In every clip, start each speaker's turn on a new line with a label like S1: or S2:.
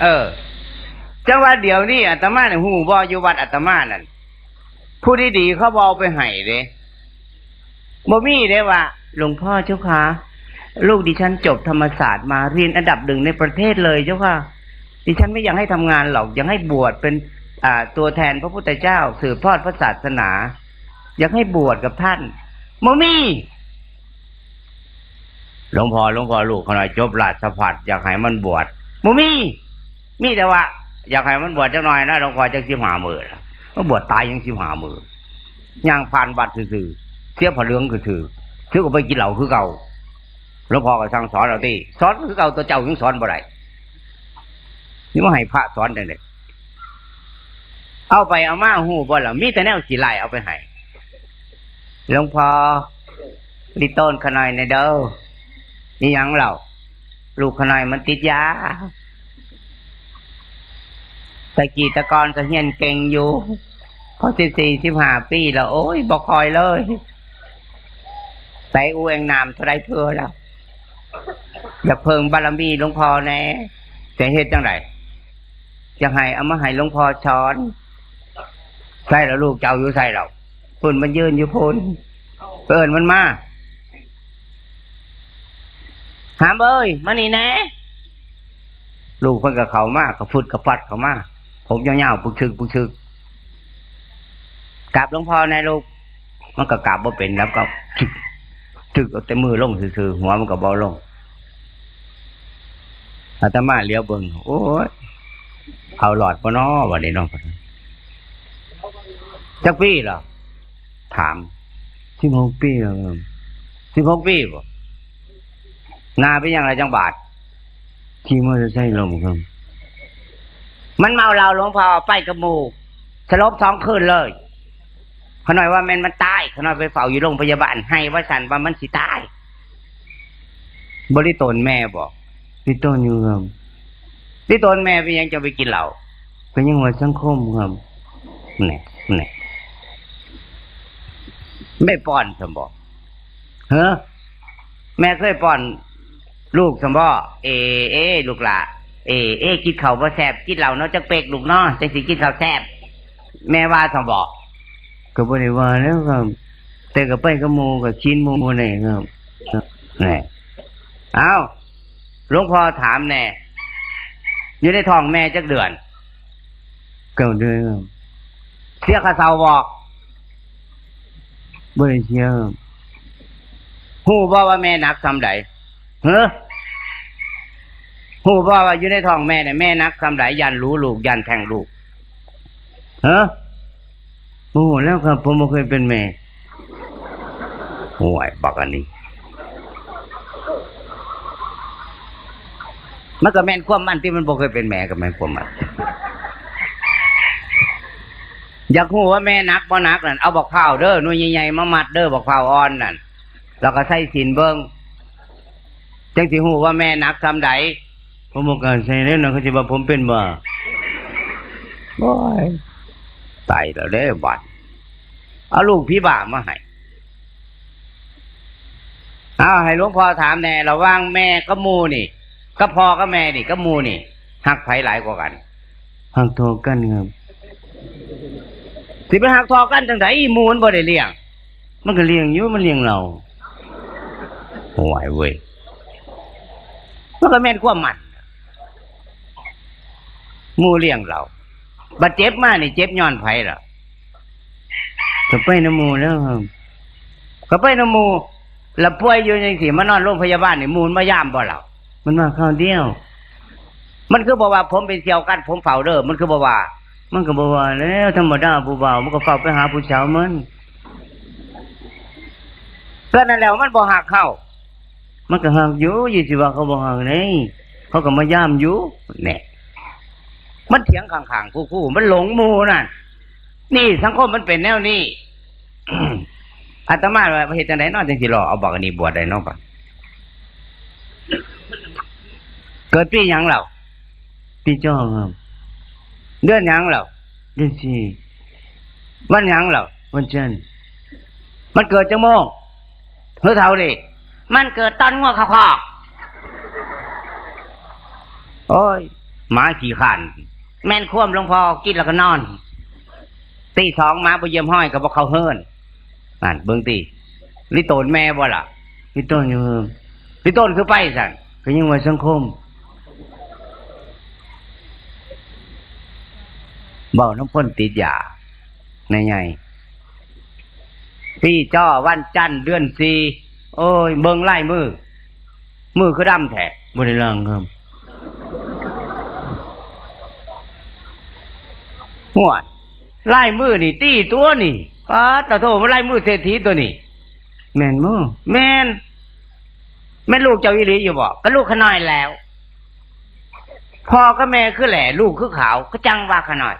S1: เออจังว่าเดี๋ยวนี้อาตมาเนี่ยหูบออยู่วัดอาตมานั่นผู้ที่ดีเขาบเอกไปให้เด้บ่มีเด้ว่าหลวงพ่อเจ้าค่ะลูกดิฉันจบธรรมศาสตร์มาเรียนอันดับหนึ่งในประเทศเลยเจ้าค่ะ ดิฉันไม่อยากให้ทำงานหรอกอยากให้บวชเป็นอ่าตัวแทนพระพุทธเจ้า สืบทอดพระศาสนา อยากให้บวชกับท่านบ่มีหลวงพ่อหลวงพ่อลูกเขาหน่อยจบราชพัฒอยากให้มันบวชบ่มี มีแต่ว่า อยากให้มันบวชจักหน่อยนะหลวงพ่อจักสิบหามือล่ะมันบวชตายยังสิบหามือย่างผ่านบัตรซื่อเสียผ้าเหลืองคือถือถือก็ไปกินเหล้าคือเก่าหลวงพ่อก็สั่งสอนเราที่สอนคือเก่าตัวเจ้ายังสอนบ่ได้นี่ว่าให้พระสอนได้เลยเอาไปเอามาหูบ่ล่ะมีแต่แนวสีไล่เอาไปให้หลวงพ่อลิต้นขนอยในเด้อนี่ยังเราลูกขนอยมันติดยา ตะกี้ตะกอนก็เฮียนเก่งอยู่พอสิบสี่สิบห้าปีแล้ว โอ้ยบอกคอยเลยใส่อูเองนามเท่าไรเพื่อแล้วอยากเพิ่งบารมีหลวงพ่อแน่จะเฮ็ดจังไรจะให้เอามาให้หลวงพ่อช้อนใส่แล้วลูกเจ้าอยู่ใส่เราพุ่นมันยืนอยู่พุ่นเอินมันมาหามเอ้ยมานี่แน่ลูกเพิ่นกับเขามากกับฟุดกับฟัดเขามาก ผมยาวๆปุกชึกปุกชึกกราบหลวงพ่อในลูกมันก็กราบว่าเป็นแล้วก็ชึกชึกเอาแต่มือลงซื่อๆหัวมันก็เบาลงอาตมาเลี้ยวเบิ่งโอ้ยเอาหลอดปะน้อวันนี้น้องจักปีเหรอถามสิบหกปีเหรอสิบหกปีบ่นาเป็นยังไงจังบาทขี่มอเตอร์ไซค์ลงครับ มันเมาเราหลวงพ่อไปกับหมูสลบสองคืนเลยเขาหน่อยว่าแมนมันตายเขาหน่อยไปเฝ้าอยู่โรงพยาบาลให้ว่าสันว่ามันสิตาย บริตนแม่บอกริตนอยู่ครับริตนแม่เป็นยังจะไปกินเหล้าเป็นยังหัวสังคมครับเนี่ยเนี่ยไม่ป้อนสมบอกเฮ้อแม่เคยป้อน ลูกสมบอเอเอลูกหละ เอเอกินข้าวบ่แซ่บกินเหล้าเนาะจักเป็กลูกเนาะจังสิกินข้าวแซ่บแม่ว่าสมบอกก็บ่ได้ว่าแล้วครับ แต่ก็ไปกับหมู่ก็ชินหมู่บ่ได้ครับแน่เอ้าหลวงพ่อถามแน่อยู่ในท้องแม่จักเดือนเก้าเดือนครับเสียค่าเซาบอกบ่ได้เสียครับฮู้บ่ว่าแม่หนักซำใดเฮ้อ หูพ่อว่าอยู่ในท้องแม่เนี่ยแม่นักคำไหลยันรู้ลูกยันแทงลูกเฮ้อโอ้แล้วครับ ผมไม่เคยเป็นแม่ห่วยบักอันนี้มันก็แม่นความมันที่มันบ่เคยเป็นแม่กับแม่นความมันอยากหูว่าแม่นักบ่นักนั่นเอาบอกข้าวเด้อหน่ยใหญ่ๆมามัดเด้อบอกข้าวอ่อนนั่นแล้วก็ใส่สินเบิ้งจังสิหูว่าแม่นักทำใด ผมบอกกันใช่แล้วนะเขาจะว่าผมเป็นบ่บ่อยตายแล้วเด้บัดเอาลูกพี่บ่ามาให้เอาให้หลวงพ่อถามแน่ระหว่างแม่กับหมูนี่ ก็พ่อกับแม่นี่กับหมูนี่หักไผหลายกว่ากัน
S2: หักโทอกันครับ
S1: สิไปหักทอกันจังไดหมูมันบ่ได้เลี้ยง
S2: มันก็เลี้ยงอยู่มันเลี้ยงเรา
S1: โอ้ยเว้ยมันก็แม่นความมันห มูเลี้ยงเราบัดเจ็บมานี่เจ็บย้อนไผล่ะ
S2: ก็ไปน้ำหมูแล้วครับ
S1: ก็ไปน้ำหมูแล้วป่วยอยู่ยังสิมานอนโรงพยาบาลนี่หมูลมายามบ่เรา
S2: มันมาข้าวเดียว
S1: มันคือบอกว่าผมเป็นเสี่ยวกันผมเฝ้าเด้อมันคือบอกว่า
S2: มันก็บอกว่าแล้วธรรมดาผู้บ่าวมันก็เฝ้าไปหาผู้สาวมัน
S1: ก็นั่นแหล้วมันบ่หักเข้า
S2: มันก็หักอยู่ยี่สิว่าเขาบอกหักนี่เขาก็มาย่ามอยู่
S1: เนี่ย มันเถียงข้างๆคู่ๆมันหลงหมูนั่นนี่สังคมมันเป็นแนวนี้อาตมาว่าเหตุจังไดเนาะจังสิรอเอาบอกอันนี้บวชได้เนาะปะเกิดปีหยังเรา
S2: พี่จ้อครับ
S1: เดือนหยังเรา
S2: เดือนสี่
S1: วันหยังเรา
S2: วันจันทร์
S1: มันเกิดจังโมงเฮ้ยเท่าดิมันเกิดตอนงัวขาวๆโอ้ยหมาขี่ขัน แม่นคว่ำหลวงพ่อกินแล้วก็นอนตีสองมาไปเยี่ยมห้อยก็บอกเขาเฮิรนนั่นเบิ่งตีลิโตนแม่บ่ล่ะ
S2: พี่ต้นอยู่
S1: ลิโตนคือไปสั่น
S2: ก็ยังว่สังคม
S1: เบาน้ำพ่นติดยาในไงพี่จ้อวันจันทร์เดือนสี่โอ้ย เบิ่งไล่มือ มือคือดำแท้
S2: บริลังครับ
S1: หัวไล่มือนี่ตีตัวนี่ป้าตะโทมาไล่มือเศรษฐีตัวนี่
S2: แม่นบ่
S1: แม่นแม่นลูกเจ้าอีหลีอยู่บ่ก็ลูกขน้อยแล้วพ่อก็แม่คือแหล่ลูกคือขาวก็จังว่าขน้อย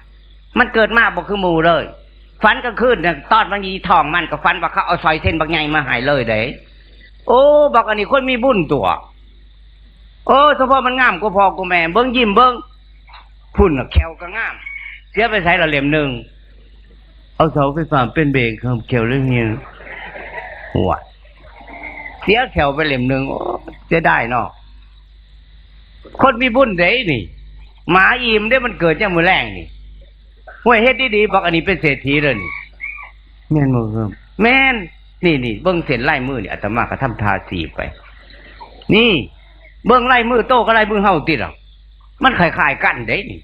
S1: มันเกิดมาบ่คือหมูเลยฟันก็ขึ้นเนี่ยตอดบางยีทองมันก็ฟันว่าเขาเอาซอยเส้นบางใหญ่มาใหายเลยเด้โอ้บอกอันนี้คนมีบุญตัว โอ้เฉพาะมันงามก็พอกูแม่เบิ้งยิ้มเบิ้งพุ่นน่ะแควก็งาม เสียไปใช้ละเหลี่ยมหนึ่ง
S2: เอาเสาไฟฟ้าเป็นเบรกครับเขียวเรื่องนี้
S1: หัวเสียแขวไปเหล่มหนึ่งโอ้เสียได้เนาะคนมีบุญเด้นี่หมาอิ่มได้มันเกิดจากมือแรงนี่ห่วยเฮ็ดดีๆบอกอันนี้เป็นเศรษฐีเลยนี่
S2: แม่นบ่ครับ
S1: แม่นนี่นี่เบิ้งเส้นไล่มือนี่อาตมาก็ทำทาสีไป นี่ เบิ้งไล่มือโตก็ไล่มือเฮาติดหรอมันคล้ายๆกันเด้นี่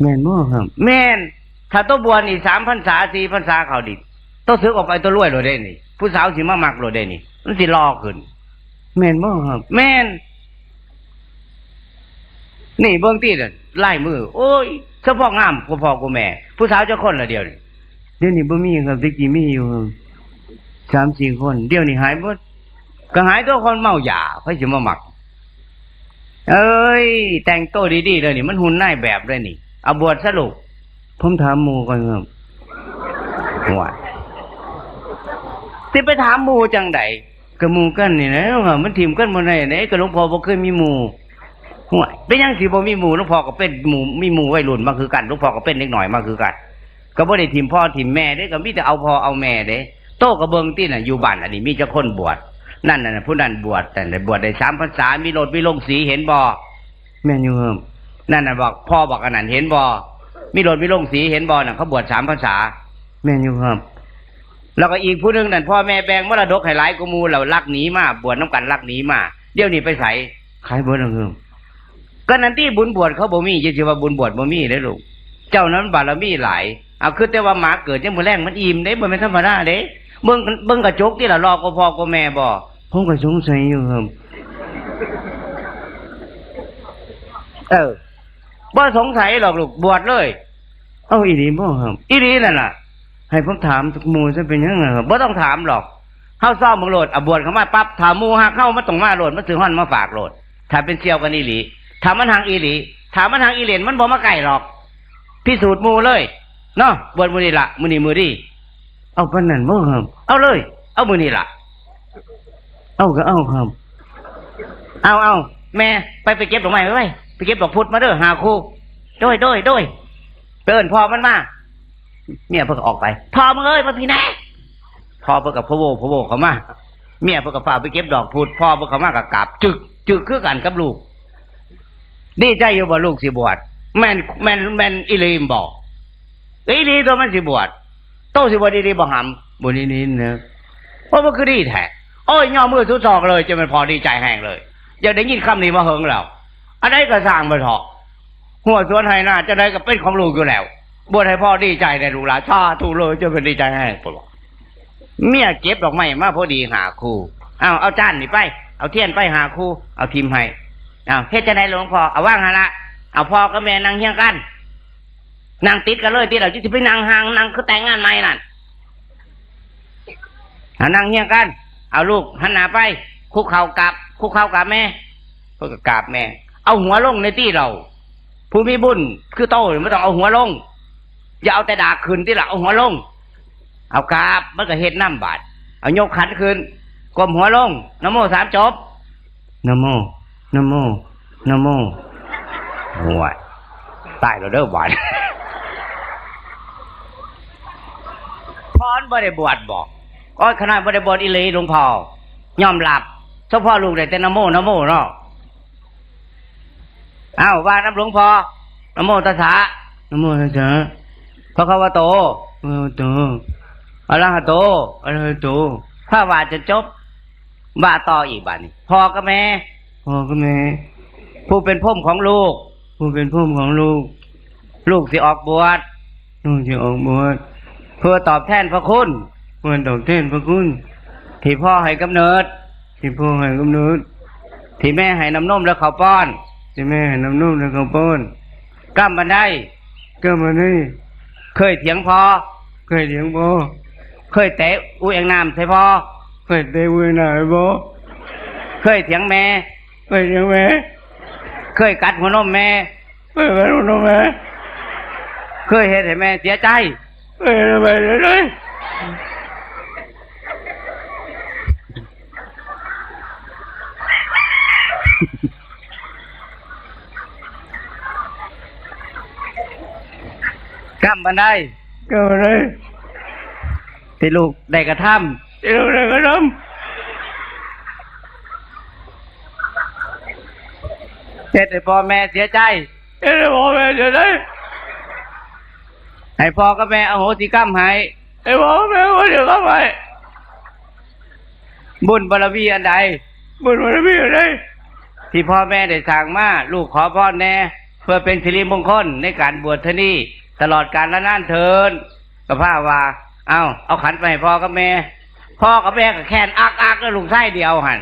S2: แม่นบ่ครับ
S1: แม่น ถ้าโตบัวนี่สามพันษาสี่พันษาเขาดิโตซื้อออกไปตัวรวยโลดเด้นี่ ผู้สาวสิมามักโลดเด้นี่ มันสิรอขึ้น
S2: แม่นบ่ครับ
S1: แม่น นี่เบื้องตีน่ะไล่มือ โอ้ยเฉพาะงามกูพ่อกูแม่ ผู้สาวเจ้าคนละเดียวนี่
S2: เดี๋ยวนี้บ่มีครับแตะกี้มีอยู่ครับสามสี่คน เดี๋ยวนี้หายหมด
S1: ก็หายตัวคนเมาหยาเพื่อจะมาหมัก เอ้ย แต่งตัวดีๆเลยนี่ มันหุ่นนายแบบเลยนี่ เอาบวชสรุป
S2: ผมถามหมู่ก่อนครับ
S1: หัวสิไปถามหมูจังใด
S2: กระหมู่กันนี่นะครับมันถิ่มกันบ่ได้ไหนก็หลวงพ่อบ่เคยมีหมู่
S1: ห่วยเป็นยังสิบ่มีหมูหลวงพ่อก็เป็นหมูมีหมูวัยรุ่นมาคือกันหลวงพ่อก็เป็นเล็กหน่อยมาคือกัน ก็บ่ได้ทิมพ่อทิมแม่เด้ก็มีแต่เอาพ่อเอาแม่เด้โตกระเบิงที่น่ะอยู่บ้านอันนี้มีเจ้าคนบวชนั่นน่ะผู้นั้นบวชแต่บวชได้สามพรรษามีโลดมีลงสีเห็นบ่
S2: แม่นอยู่ครับ
S1: นั่นน่ะบอกพ่อบอกอันนั้นเห็นบ่มีโลดมีลงสีเห็นบ่น่ะเขาบวชสามพรรษา
S2: แม่นอยู่ครับ
S1: แล้วก็อีกผู้หนึงนั่นพ่อแม่แบ่งมรดกให้หลายกว่าหมู่แล้วลักหนีมาบวชน้ำกันลักหนีมาเดี๋ยวนี้ไปใส่
S2: ขายบ่ได้ครับ
S1: ก็นั่นที่บุญบวชเขาบ่มีจะสิว่าบุญบวชบ่มีเด้อลูกเจ้านั้นบารมีหลายเอาคือแต่ว่าหมาเกิดจังมื้อแรงมันอิ่มเด้บ่แม่นธรรมดาเด้เบิ่งเบิ่งกระจกที่ละรอก็พ่อก็แม่บ่
S2: ผมก็สงสัยอยู่ครับ
S1: เออ บ่สงสัยหรอกลูกบวชเลย
S2: เอาอีหลีบ่ครับ
S1: อีหลีนั่นน่ะ
S2: ให้ผมถามทุกหมู่จะเป็นยังไงครับ
S1: บ่ต้องถามหรอกเฮาซ่อมมึงโหลดอะบวชเข้ามาปั๊บถามหมู่ฮักเข้ามาต้องมาโหลดมาซื้อฮ้อนมาฝากโหลดถ้าเป็นเสี่ยวกันอีหลีถ้ามันทางอีหลีถ้ามันทางอีเหลนมันบ่มาใกล้หรอกพิสูจน์หมู่เลยเนาะบวชมื้อนี้ล่ะมื้อนี้มื้อดี
S2: เอาปานนั้นบ่ครับ
S1: เอาเลย เอามื้อนี้ล่ะ
S2: เอาก็เอาครับ
S1: เอาเอาแม่ไปไปเก็บดอกไม้ไว้ ไว้ไปเก็บดอกพุธมาเด้อหาครูโดยโดยโดยเตือนพ่อมันมาเมียเพิ่งออกไปพ่อมึงเอ้ยมาพี่แน่พ่อเพิ่งกับพ่อโวพ่อโวเขามาเมียเพิ่งกับฝ่ากไปเก็บดอกพุธพ่อเพิ่งเขามากับกลับจึกจึกคือกันกับลูกดีใจอยู่บ่ลูกสิบวชแม่นแม่นแม่นอิลีมบอกอีลีตัวมันสิบวชโตสิบวชอีลีบ่หำ
S2: บ่ได้นินนะ
S1: เพราะมันคือดีแท้โอ้ยย่อมือทุดซอกเลยจะมันพอดีใจแห้งเลยอย่าได้ยินคำนี้มาเฮิงแล้ว อันใดก็สร้างมาเถอะหัวสวนไห้หน้าจะได้ก็เป็นของลูกอยู่แล้วบวชให้พ่อดีใจในลูกหลานชาถูเลยจะเป็นดีใจแห้ปลอเมียเก็บดอกไม้มาพอดีหาครูเอาเอาจานนี่ไป เอาเทียนไปหาครูเอาทิมให้เอาเฮ็ดจะได้หลวงพ่อเอาว่างหนละเอาพ่อกับแม่นั่งเฮียงกันนั่งติดกันเลยที่เราจะไปนั่งห่างนั่งคือแต่งงานใหม่นั่นหานั่งเฮียงกัน เอาลูกหันหน้าไป คุกเข่ากับคุกเข่ากับแม่เพื่อกับกราบแม่ เอาหัวลงในที่เรา ผู้มีบุญคือโตไม่ต้องเอาหัวลง อย่าเอาแต่ดาขึ้นที่หลังเอาหัวลง เอากราบมันก็เฮ็ดน้ำบาดเอายกขันขึ้นกลมหัวลงนโมสามจบ
S2: นโมนโมนโม
S1: หัวตายแล้วเด้อหวานพรบ่ได้บวชบอกก็ขนาดบ่ได้บวชอีหลีหลวงพ่อยอมรับเฉพาะลูกได้แต่นโมนโมเนาะ อ้าวว่าน้ำหลวงพ่อนะโมตัสสะ
S2: นะโมตัสสะ
S1: พระคัมภโต
S2: พระโต
S1: อะระหะโต
S2: อะระหะโต
S1: ถ้าว่าจะจบว่าต่ออีกบัดนี้พ่อกับแม่
S2: พ่อกับแม่
S1: ผู้เป็นพ่อมของลูก
S2: ผู้เป็นพ่อของลูก
S1: ลูกสิออกบวช
S2: ลูกจะออกบวช
S1: เพื่อตอบแทนพระคุณ
S2: เพื่อตอบแทนพระคุณ
S1: ที่พ่อให้กำเนิด
S2: ที่พ่อให้กำเนิด
S1: ที่แม่ให้น้ำนมและข้าวป้อน
S2: ที่แม่ให้น้ำนุ่มและข้าวป้อน
S1: กำบันได้
S2: ก็มานี่
S1: เคยเถียงพอ
S2: เคยเลี้ยงพ่อ
S1: เคยเตะอุ้ยเองน้ำใส่พอ
S2: เคยเตะเวหนาให้พ่อ
S1: เคยเถียงแม่
S2: เคยเลี้ยงแม่
S1: เคยกัดหัวนมแม่
S2: เคยไปรู้แม่
S1: เคยเห็นให้แม่เสียใจ
S2: เคยไปเลยเลย
S1: กำบันได้
S2: ก็มาเลย
S1: ที่ลูกได้กระท
S2: ที่เราได้กระทำ
S1: เจ็ดให้พ่อแม่เสียใจำ
S2: ที่เราพ่อแม่จะได้
S1: ให้พ่อกับแม่อโหสิกรรมให้
S2: ไอ้พ่อแม่ก็จะเข้าไป
S1: บุญบารมีอันใด
S2: บุญมันมีอะไร
S1: ที่พ่อแม่ได้สั่งมาลูกขอพ่อแน่เพื่อเป็นสิริมงคลในการบวชเทอนี่ ตลอดกาลละนานเทินกับพระว่าเอาเอาขันไปให้พ่อกับแม่ พ่อกับแม่ก็แค่นอักอักแล้วลูกไส้เดียวหัน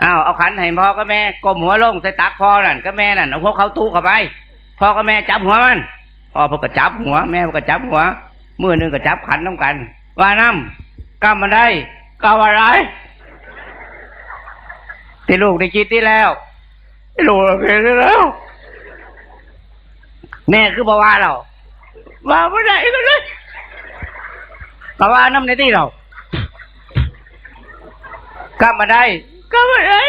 S1: เอาเอาขันให้พ่อกับแม่ก้มหัวลงใส่ตักพ่อนั่นกับแม่นั่นเอาพวกเขาตู้เข้าไปพ่อกับแม่จับหัวมันพ่อพวกก็จับหัว แม่พวกก็จับหัวมือหนึ่งก็จับขันน้ำกัน ว่าน้ำกำมันได้กำอะไรที่ลูกได้คิดที่แล้ว
S2: ลูกเราเห็นแล้ว
S1: แม่คือบอกว่าเรา
S2: มาไม่ได้ก็เลย
S1: บอกว่าน้ำในที่เรากลับมาได้
S2: ก็ไม่ได้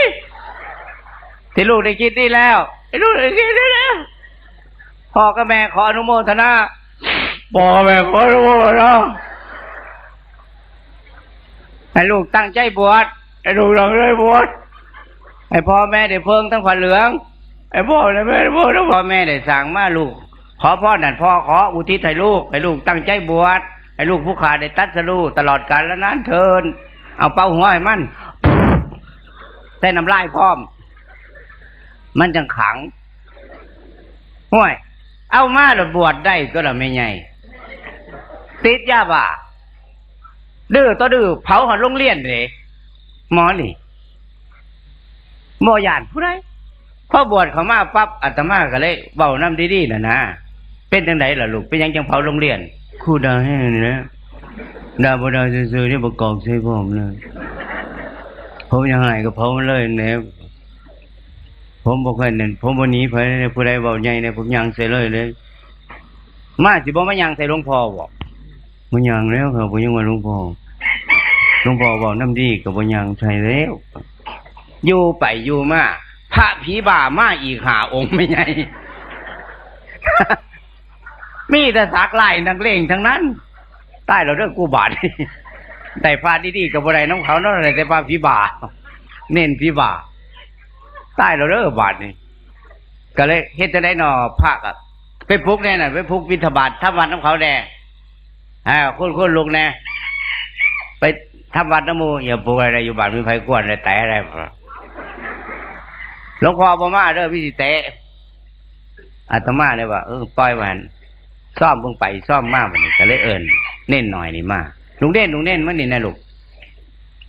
S1: ที่ลูกได้คิดที่แล้ว
S2: ไอ้ลูกเราเห็นแล้ว
S1: พ่อกับแม่ขออนุโมทนา
S2: พ่อแม่ขอรู้ว่าเรา
S1: ให้ลูกตั้งใจบวช
S2: ไอ้ลูกเราได้บวช
S1: ให้พ่อแม่ได้เพิ่งทั้งขวัญเหลือง
S2: ไอ้พ่อและแม่พ่อทั้งหม
S1: พ่อ
S2: ด
S1: แม่ได้สั่งมาลูก ขอพ่อนั่นพ่อขออุทิศให้ลูกให้ลูกตั้งใจบวชให้ลูกผู้ขาดได้ตัดสรู้ตลอดกาลและนานเทิน เอาเป้าหัวให้มันแต่น้ำลายพร้อม มันจังขังห่วย เอามาแล้วบวชได้ก็ละไม่ไงติดยาบ้าดื้อตัวดื้อเผาหันโรงเรียนเลยหมอนี่หมอยานผู้ใดพอบวชเขามาปั๊บอาตมาก็เลยเบาน้ำดีๆน่ะนะ เป็นจังไดล่ะลูกเป็นยังจังเผาโรงเรียน
S2: ครูดาให้นี่นะดาบดาซื่อๆที่ประกอบใส่ผมเลยผมยังไงก็ผมเลยเนี่ยผมบอกให้เนี่ยผมวันนี้ไปเนี่ยผู้ใดเบาใหญ่เนี่ยผมยังใส่เลยเลย
S1: มาสิบ่มายังใส่หลวงพ่อบอก
S2: มันยังแล้วครับผมยังว่าหลวงพ่อหลวงพ่อบอกน้ำดีกับผมยังใส่แล้ว
S1: อยู่ไปอยู่มาพระผีบ่ามาอีกหาองค์ไม่ไง มีแต่สักไล่นักเลงทั้งนั้นใต้เราเรื่องกูบาทแต่พระดีๆกับอะไรน้องเขาเนาะแต่พระผีบ่าเน้นผีบ่าใต้เราเรื่องบาทนี่ก็เลยเฮ็ดจะได้นอพระอะไปพุกแน่น่ะไปพุกบิณฑบาตทำวัดน้ำเขาแน่อ่าคุณคุณลุงแน่ไปทำวัดน้ำมูอย่าปลูกอะไรอยู่บ้านมีไฟกวนอะไรแต่อะไรหลวงพ่อบ่มาเด้อพี่สิเตะอาตมาเลยว่าเออปล่อยมัน ซ่อมเพิ่งไปซ่อมมากมันก็เลยเอิญเน้นหน่อยนี่มาลุงเด่นลุงเด่นมันนี่นะลูก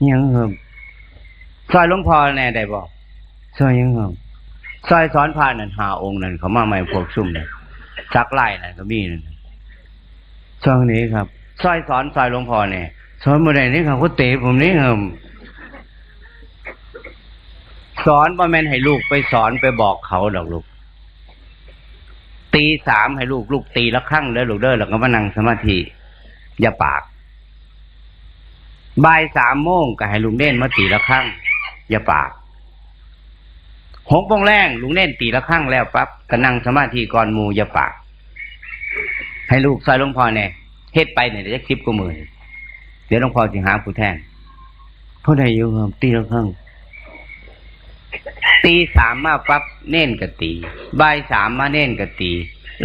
S2: ยังครับ
S1: ซอยหลวงพ่อแน่ได้บอก
S2: ซอยยังครับ
S1: ซอยสอนพานั่นหาองค์นั่นเขามาใหม่พวกซุ่มเนี่ยซักไล่นั่นก็มีนั่น
S2: ซอยนี้ครับ
S1: ซอยสอนซอยหลวงพ่อเนี่ย
S2: สอนมาได้นี่ครับเขาเตะผมนี่ครับ
S1: สอนบ่แม่นให้ลูกไปสอนไปบอกเขาดอกลูก ตีสามให้ลูกลูกตีละครั้งเด้อลูกเด้อแล้วก็มานั่งสมาธิอย่าปากบ่ายสามโมงก็ให้ลุงเด่นมาตีละครั้งอย่าปากหกโมงแรงลุงเด่นตีละครั้งแล้วปั๊บก็นั่งสมาธิก่อนมูอย่าปาก ให้ลูกซอยหลวงพ่อเนี่ยเฮ็ดไปเนี่ยเดี๋ยวจะคลิปกูมือเดี๋ยวหลวงพ่อจะหาผู้แทน
S2: เขาได้อยู่ตีละครั้ง
S1: ตีสามมาปั๊บเน่นกะตีบ่ายสามมาเน่นกะตี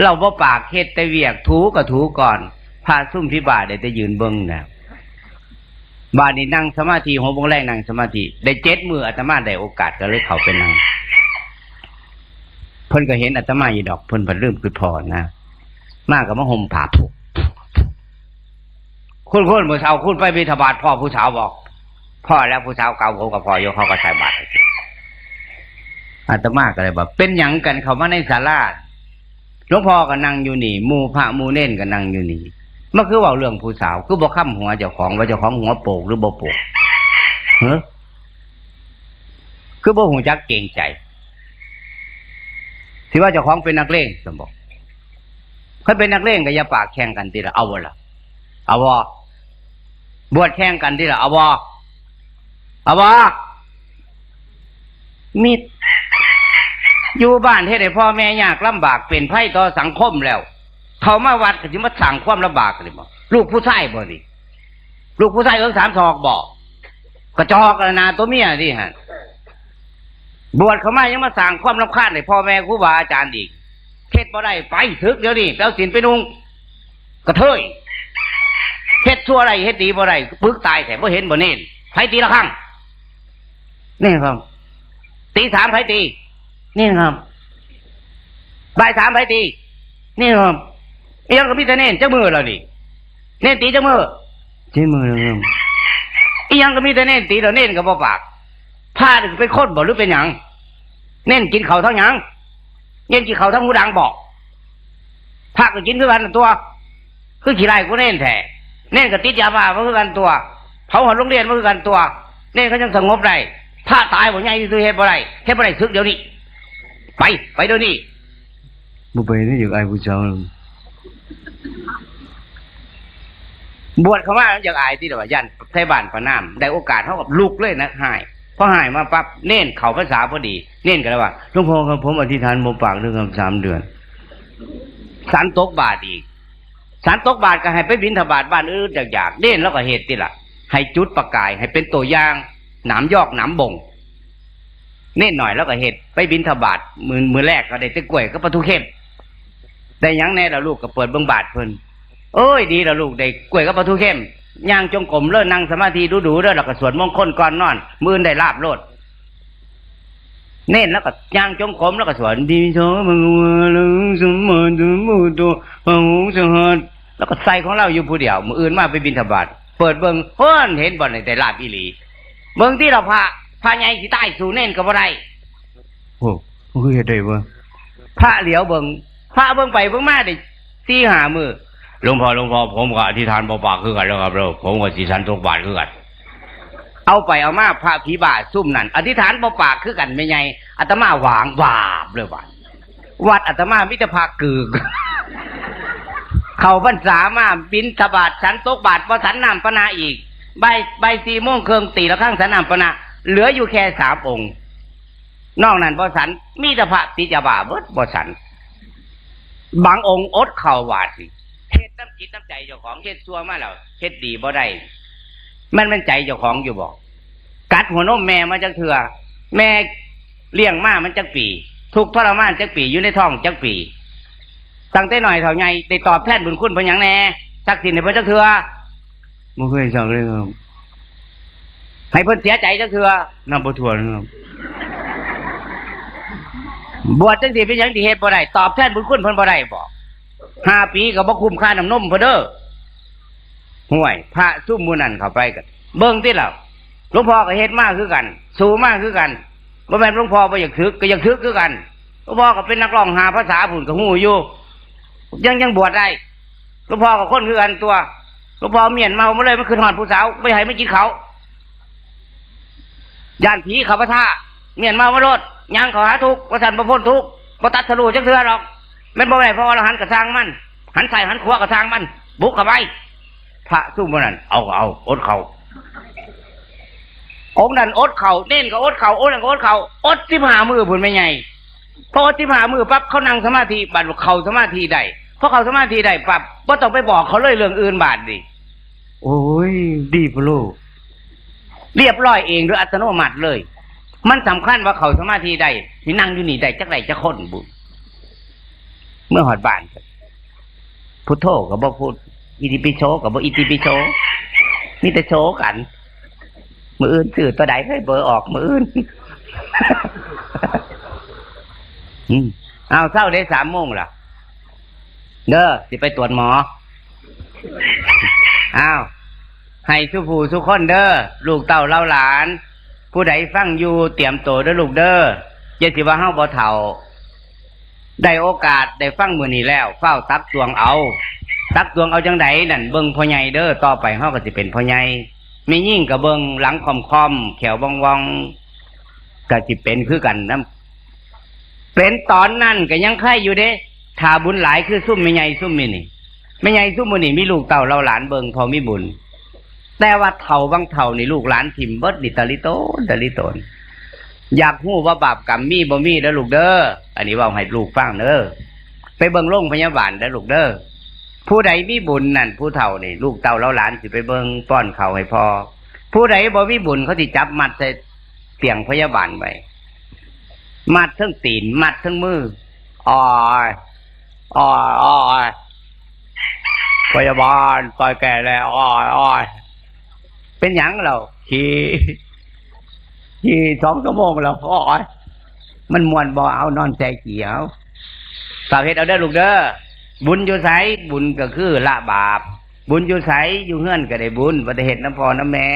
S1: เราบ่ปากเฮ็ดแต่เวียกถูกะถูก่อนพาซุ่มที่บาทได้แต่ยืนเบิ่งนะบาดนี้นั่งสมาธิหัวบงแรกนั่งสมาธิได้เจ็ดมืออาตมาได้โอกาสก็เลยเขาไปนั่งเพิ่นก็เห็นอาตมาอยู่ดอกเพิ่นเพิ่นเริ่มคือพอนะมากกับมาห่มผ้าผูกคุณคุณผู้สาวคุณไปบิณฑบาตพ่อผู้สาวบอก พ่อแล้วผู้สาวเก่าผมกับพ่อยกเขาก็ใส่บาตรให้ อาตมาก็เลยบอกเป็นหยังกันเขามาในศาลาหลวงพ่อก็นั่งอยู่นี่มูพระมูเน่นก็นั่งอยู่นี่มันคือว่าเรื่องผู้สาว คือบอกค้ำหัวเจ้าของว่าเจ้าของหัวโปกหรือบ่โปกเฮ้คือบ่หูจักเก่งใจที่ว่าเจ้าของเป็นนักเลงสมบอกเขาเป็นนักเลงก็อย่าปากแข่งกันทีละเอาบ่ละเอาบ่บวชแข่งกันทีละเอาบ่เอาบ่มี อยู่บ้านเฮ็ดให้พ่อแม่ยากลำบากเป็นไพ่ต่อสังคมแล้ว เขามาวัดก็สิมาสั่งความลำบากเลยบ่ลูกผู้ชายบ่ดิลูกผู้ชายเอิ้งสามศอกบ่กระจอกระนาตัวเมียดิฮะบวชเขามายังมาสั่งความรำคาญให้พ่อแม่ครูบาอาจารย์อีกเทศบ่ได้ไปถึกเดี๋ยวนี้แปลสินไปนุ่งกระเทยเฮ็ดชั่วอะไรเฮ็ดดีบ่ได้ปึกตายแต่บ่เห็นบ่เน้นไผตีละครั้งนี่ครับตีสามไผตี นี่ครับบ่ายสามไผตีนี่ครับเอียงก็มีแต่เน้นเจ้ามือแล้วนี่เน้นตีเจ้ามือ
S2: เจ็ดมือแล้วครับ
S1: เอียงก็มีแต่เน้นตีแล้วเน้นก็บ่ปากพาถึงเป็นคนบ่หรือเป็นหยังเน้นกินเขาวทั้งหยังเน้นกินเขาวทั้งหูดังบอกพาก็กินคือกันตัว คือขี้ไรกูเน้นแท้เน้นก็ติดยาบ้ามาคือกันตัวเผาหัวโรงเรียนมาคือกันตัว เน้นเขายังสงบได้ถ้าตายบ่ใหญ่ที่สุดเฮ็ดบ่ได้เฮ็ดบ่ได้ซึกเดี๋ยวนี้ ไป ไปเดี๋ยวนี้
S2: บ่ไปนี่อยู่ไอ้ผู้สาวแล้ว
S1: บวชเข้ามาอยากอายที่เดียวว่ายันไทยบ้านประนามได้โอกาสเท่ากับลุกเลยนะหายพอหายมาปั๊บเน้นเข่าภาษาพอดี เน้นกันแล้วว่า
S2: หลวงพ่อครับผมอธิษฐานบ่ปากด้วยครับสามเดือน
S1: สันตกบาทอีกสันตกบาทก็ให้ไปบินทบาทบ้านอื่นอยากอยากเน้นแล้วก็เหตุที่ละให้จุดประกายให้เป็นตัวอย่างหนามยอกหนามบ่ง เน้นหน่อยแล้วก็เหตุไปบินทบาทมือมือแรกก็ได้ตะกล้วยก็ปลาทูเข้มแต่ยังแน่ละลูกก็เปิดเบิ่งบาทเพิ่นโอ้ยดีละลูกได้กล้วยกับปลาทูเข้มย่างจงกรมเลิศนั่งสมาธิดูๆเด้อแล้วก็สวดมงคลก่อนนอนมือได้ลาบโลดเน้นแล้วก็ย่างจงกรมแล้วก็สวด
S2: ดีโสมังวะลังสมมาตุมุตโตพระองสหัส
S1: แล้วก็ใส่ของเราอยู่ผู้เดียวมืออื่นมาไปบินทบาทเปิดเบิ่งเฮ้นเห็นบ่ในแต่ลาบอีหลี เบิ่งที่เราพระ พระใหญ่สิใต้สู่เน้นก็บ่ได้
S2: โอ้มันคือเฮ็ดได้บ่
S1: พระเหลียวเบิ่งพระเบิ่งไปเบิ่งมาได้สี่หามือหลวงพ่อหลวงพ่อผมก็อธิษฐานบ่ปากคือกันแล้วครับเราผมก็สิสันตกบาทคือกันเอาไปเอามาพระผีบาซุ่มนั่นอธิษฐานบ่ปากคือกันไม่ไงอาตมาหวางวาบเลยว่าวัดอาตมามิตรภาคกึกเขาพรรษามาบินทบาทสันตกบาทพอสันนำปนาอีก ใบใบสีโมงเคืองตีละข้างสันนำปนา เหลืออยู่แค่สามองค์ นอกนั้นพอสัน มีแต่พระติจาบาเบิดพอสัน บางองค์อดเข่าวาดสิเฮ็ดน้ำจิตน้ำใจเจ้าของเฮ็ดซัวมาแล้วเฮ็ดดีบ่ได้มันเป็นใจเจ้าของอยู่บอก กัดหัวนมแม่มาจักเถื่อแม่เลี้ยงมามันจักปี ทุกทรมานจักปีอยู่ในท้องจักปีตั้งแต่หน่อยเท่าไงได้ตอบแทนบุญคุณเพิ่นหยังแน่สักสินให้เพิ่นจักเถื่อ
S2: บ่เคยสักเลยครับ
S1: ให้เพิ่นเสียใจจักเถื่อ
S2: นับบ่ถ้วนครับ
S1: บวชจังสิเป็นหยังที่เฮ็ดบ่ได้ตอบแทนบุญคุณเพิ่นบ่ได้บ่ห้าปีก็บ่คุ้มค่าน้ำนมเพิ่นเด้อห่วย พระซุ่มหมู่นั่นเข้าไปกันเบิ่งติล่ะหลวงพ่อก็เฮ็ดมากคือกัน สู้มากคือกันบ่แม่นหลวงพ่อบ่อยากถึกก็อยากถึกคือกันหลวงพ่อก็เป็นนักร้องหาภาษาพุ่นก็ฮู้อยู่ยังยังบวชได้หลวงพ่อก็คนคือกันตัวหลวงพ่อเมียนเมามาเลยมันคือหอดผู้สาวไม่ให้ไม่กินเขา ย่านผีเขาพระท่าเมียนมามาโลดย่างเขาหาทุกประสันประพ้นทุกประตัดทะลุจักเทือหรอกแม่นบ่ได้พราะว่าเราหันกระทางมันหันใส่หันขวากระทางมัน บุกเข้าไปพระสู้มันนั่นเอาเอาอดเขาองค์นั้นอดเขาเน้นก็อดเขาองนั้นก็อดเขาอดที่หามือผุนไม่ไงพออดที่หามือปั๊บเขานั่งสมาธิบัดเขาสมาธิได้พอเขาสมาธิได้ปั๊บว่าต้องไปบอกเขาเลยเรื่องอื่นบาดดิ
S2: โอ้ย ดีพะโล
S1: เรียบร้อยเองโดยอัตโนมัติเลย มันสำคัญว่าเขาสมาธิได้ที่นั่งอยู่นี่ได้จักได้จักคนบุเมื่อหอดบ้านพุทโธกับบ่พูดอิติปิโชกับบ่อิติปิโชมีแต่โชกัน มืออื่นสื่อตัวใดให้เบอร์ออกมืออื่นอืมเอาเศร้าได้สามโมงล่ะเด้อสิไปตรวจหมอ อ้าว ให้สุผู้สุคนเด้อลูกเต้าเล่าหลาน ผู้ใดฟังอยู่เตรียมตัวเด้อลูกเด้ออย่าสิว่าเฮาบ่เฒ่า ได้โอกาสได้ฟังมือนี้แล้ว เฝ้าตักตวงเอา ตักตวงเอาจังไดนั่นเบิ่งพ่อใหญ่เด้อต่อไปเฮาก็สิเป็นพ่อใหญ่ไม่ยิ่งก็เบิ่งหลังคอมๆแขวว่องๆก็สิเป็นคือกันนํเป็นตอนนั้นก็ยังไข่อยู่เด้ถ้าบุญหลายคือซุ่มไม่ใหญ่ซุ่มนี่นี่ไม่ใหญ่ซุ่มมือนี้มีลูกเต้าเราหลานเบิงพอมีบุญ แต่ว่าเท่าบางเท่านี่ลูกหลานทิมเบิดดิตาลิโตนตาลิโตนอยากหู้ว่าบาปกรรมมีบ่มีเด้อลูกเด้ออันนี้ว่าให้ลูกฟังเด้อไปเบิ่งโรงพยาบาลเด้อลูกเด้อผู้ใดมีบุญนั่นผู้เฒ่านี่ลูกเต่าแล้วหลานสิไปเบิ่งป้อนเขาให้พอผู้ใดบ่มีบุญเขาสิจับมัดใส่เตียงพยาบาลไว้มัดทั้งตีนมัดทั้งมืออ้อยอ้อยอ้อยพยาบาลปล่อยแก่แล้วอ้อยอ้อย เป็นหยังเราขี่ขี่สองชั่วโมงเราอ๋อยมันมวนบ่เอานอนใจเกียวฝากเฮ็ดเอาได้ลูกเด้อบุญอยู่ไสบุญก็คือละบาป บุญอยู่ไสอยู่เฮือนก็ได้บุญปฏิเหตุน้ำพอน้ำแม่